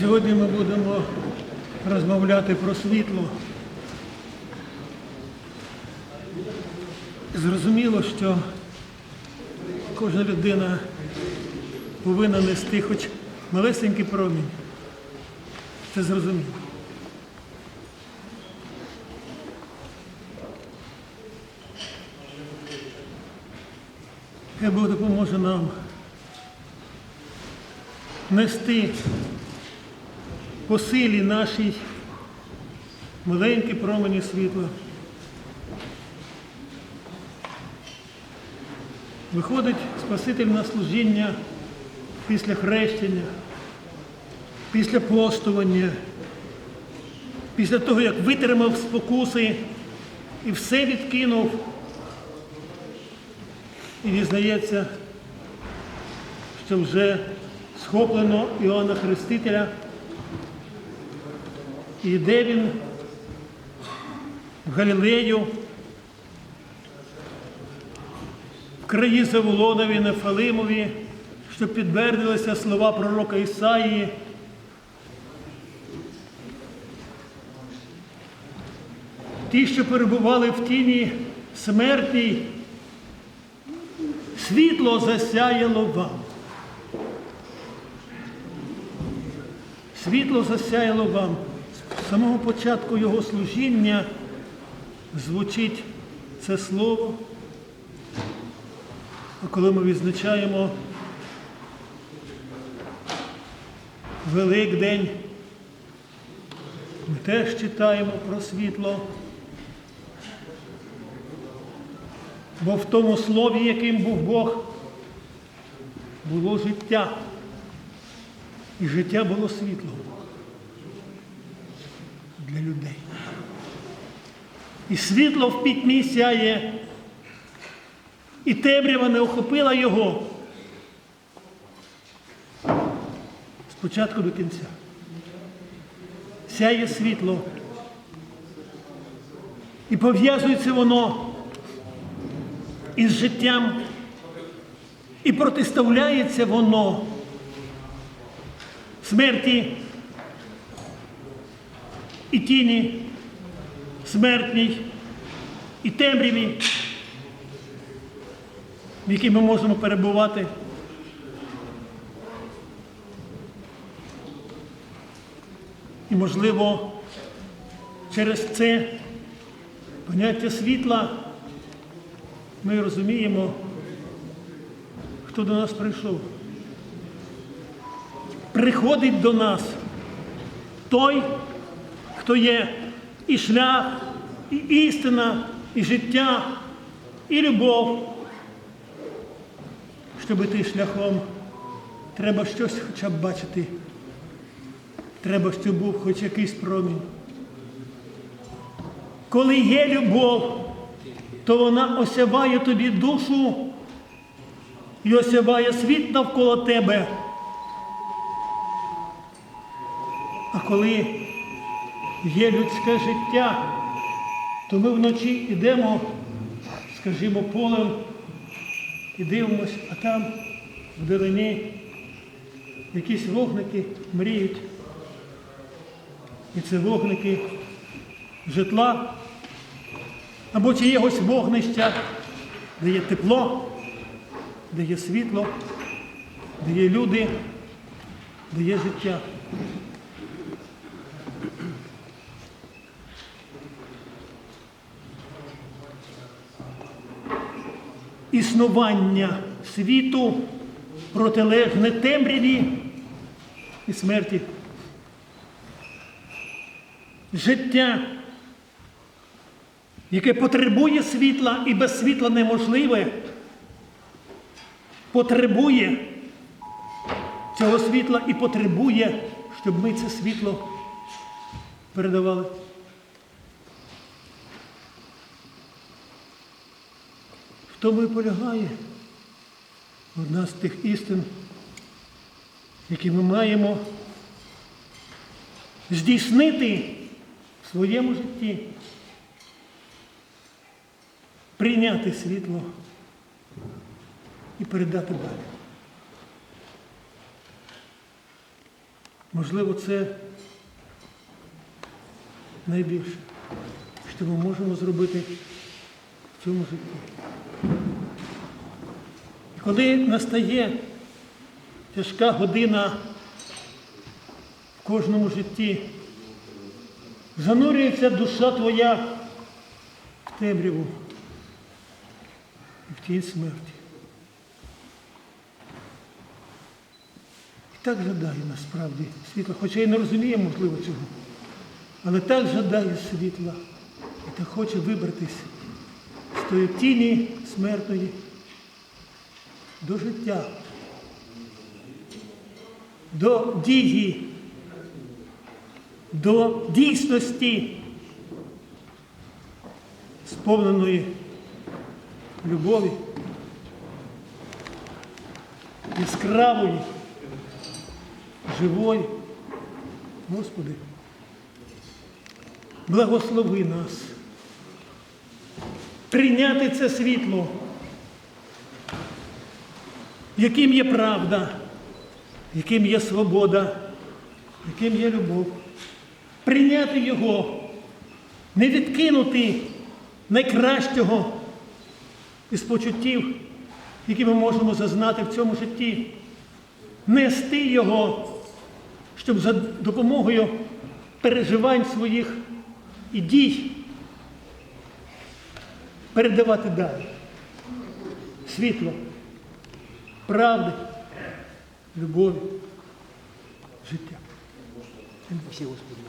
Сьогодні ми будемо розмовляти про світло. Зрозуміло, що кожна людина повинна нести хоч малесенький промінь. Це зрозуміло. Хай Бог допоможе нам нести по силі нашій маленькі промені світла. Виходить Спаситель на служіння після хрещення, після постування, після того, як витримав спокуси і все відкинув. І дізнається, що вже схоплено Іоанна Хрестителя. І йде він в Галілею, в краї Заволонові, Нефалимові, щоб підтвердилися слова пророка Ісаїї. Ті, що перебували в тіні смертній, світло засяяло вам. Світло засяяло вам. З самого початку його служіння звучить це слово. А коли ми відзначаємо Великдень, ми теж читаємо про світло. Бо в тому слові, яким був Бог, було життя. І життя було світлом для людей. І світло в пітьмі сяє, і темрява не охопила його спочатку до кінця. Сяє світло. І пов'язується воно із життям, і протиставляється воно смерті і тіні, смертній, і темряві, в якій ми можемо перебувати. І, можливо, через це поняття світла ми розуміємо, хто до нас прийшов. Приходить до нас той, хто є і шлях, і істина, і життя, і любов. Щоб йти шляхом, треба щось хоча б бачити. Треба, щоб був хоч якийсь промінь. Коли є любов, то вона осяває тобі душу і осяває світ навколо тебе. А коли є людське життя, то ми вночі йдемо, скажімо, полем і дивимось, а там в долині якісь вогники мріють. І це вогники житла або чиєгось вогнища, де є тепло, де є світло, де є люди, де є життя. Існування світу протилежне темряві і смерті. Життя, яке потребує світла і без світла неможливе, потребує цього світла і потребує, щоб ми це світло передавали. Тому і полягає одна з тих істин, які ми маємо здійснити в своєму житті, прийняти світло і передати далі. Можливо, це найбільше, що ми можемо зробити в цьому житті. І коли настає тяжка година в кожному житті, занурюється душа твоя в темряву і в тінь смерті. І так жадає насправді світла, хоча й не розуміє, можливо, цього. Але так жадає світла і так хоче вибратись з тої тіні смертної до життя, до дії, до дійсності, сповненої любові, яскравої, живої. Господи, благослови нас прийняти це світло, яким є правда, яким є свобода, яким є любов. Прийняти його, не відкинути найкращого із почуттів, які ми можемо зазнати в цьому житті, нести його, щоб за допомогою переживань своїх і дій передавати далі. Світло, правди, любові, життя. Всі Господи.